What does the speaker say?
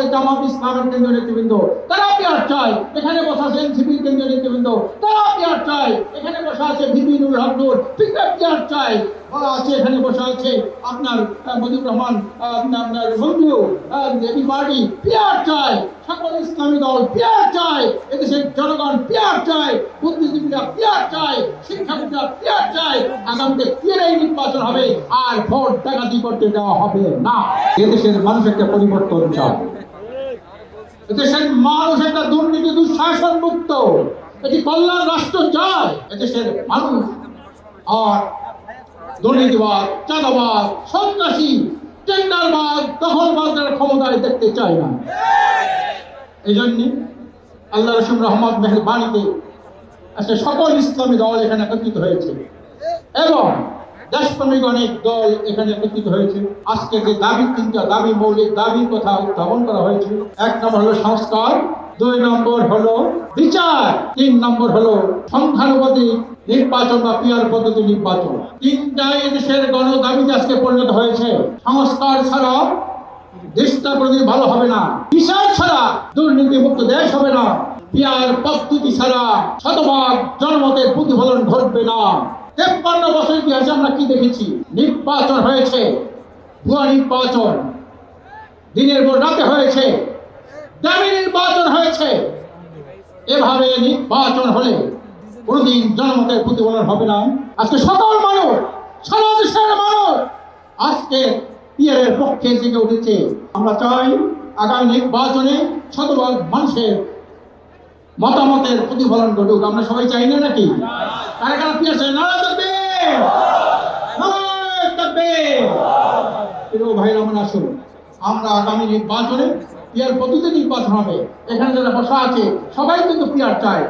আছে জামাত ইসলামের কেন্দ্রীয় নেতৃবৃন্দ তারা পিয়ার চায় এখানে বসা আছে এনসিপির কেন্দ্রীয় নেতৃবৃন্দ তারা পিয়ার চায় এখানে বসা আছে ভিপি নুর হকনুর বলা আছে, এখানে বসে আছে আপনার মজিবুর রহমান আপনার বন্ধু সকল ইসলামী দল এদেশের জনগণ বুদ্ধিজীবীরা শিক্ষাবিদরা আগামীতে নির্বাচন হবে, আর ভোট ডাকাতি করতে দেওয়া হবে না। এদেশের মানুষ একটা পরিবর্তন চায়। এদেশের মানুষ একটা দুর্নীতি দুঃশাসন মুক্ত এটি কল্যাণ রাষ্ট্র চায়। এদেশের মানুষ আর দুর্নীতিবাদ, চাঁদাবাদ, সন্ত্রাসী, টেন্ডারবাদ দখলবাদের ক্ষমতায় দেখতে চায় না। এই জন্যে আল্লাহ রসুল রহমত মেহরবানিতে আজকে সকল ইসলামী দল এখানে একত্রিত হয়েছে। এবং দেশপ্রেমিক অনেক দল এখানে একত্রিত হয়েছে। আজকে যে দাবি, তিনটা দাবি, মৌলিক দাবির কথা উত্থাপন করা হয়েছে। এক নম্বর হলো সংস্কার, দুই নম্বর হলো বিচার, তিন নম্বর হলো সংখ্যানুপাতি নির্বাচন বা পিয়ার পদ্ধতি নির্বাচন। তিনটাই দেশের দাবিতে আজকে পরিণত হয়েছে, সংস্কার ছাড়া দেশটা কোনোদিন ভালো হবে না। বিচার ছাড়া দুর্নীতি মুক্ত দেশ হবে না। পিয়ার পদ্ধতি ছাড়া শতভাগ জনমতের প্রতিফলন ঘটবে না। তেপ্পান্ন বছর ইতিহাসে আমরা কি দেখেছি? নির্বাচন হয়েছে। ভুয়া নির্বাচন। দিনের পর রাতে হয়েছে। দামি নির্বাচন হয়েছে। এভাবে নির্বাচন হলে কোনোদিন জনমতের প্রতিফলন হবে না। আজকে সকল মানুষ সারা দেশের মানুষ, আজকে পিয়ারের পক্ষে জেগে উঠেছে। আমরা চাই আগামী নির্বাচনে শতভাগ মানুষের মতামতের প্রতিফলন ঘটুক। আমরা সবাই চাই না নাকি? কারা কারা পিয়ার নারা প্রিয় ভাই আমার আসুন আমরা আগামী নির্বাচনে পিয়ার প্রতিদিন নির্বাচন হবে। এখানে যারা বসা আছে, সবাই কিন্তু পিয়ার চায়।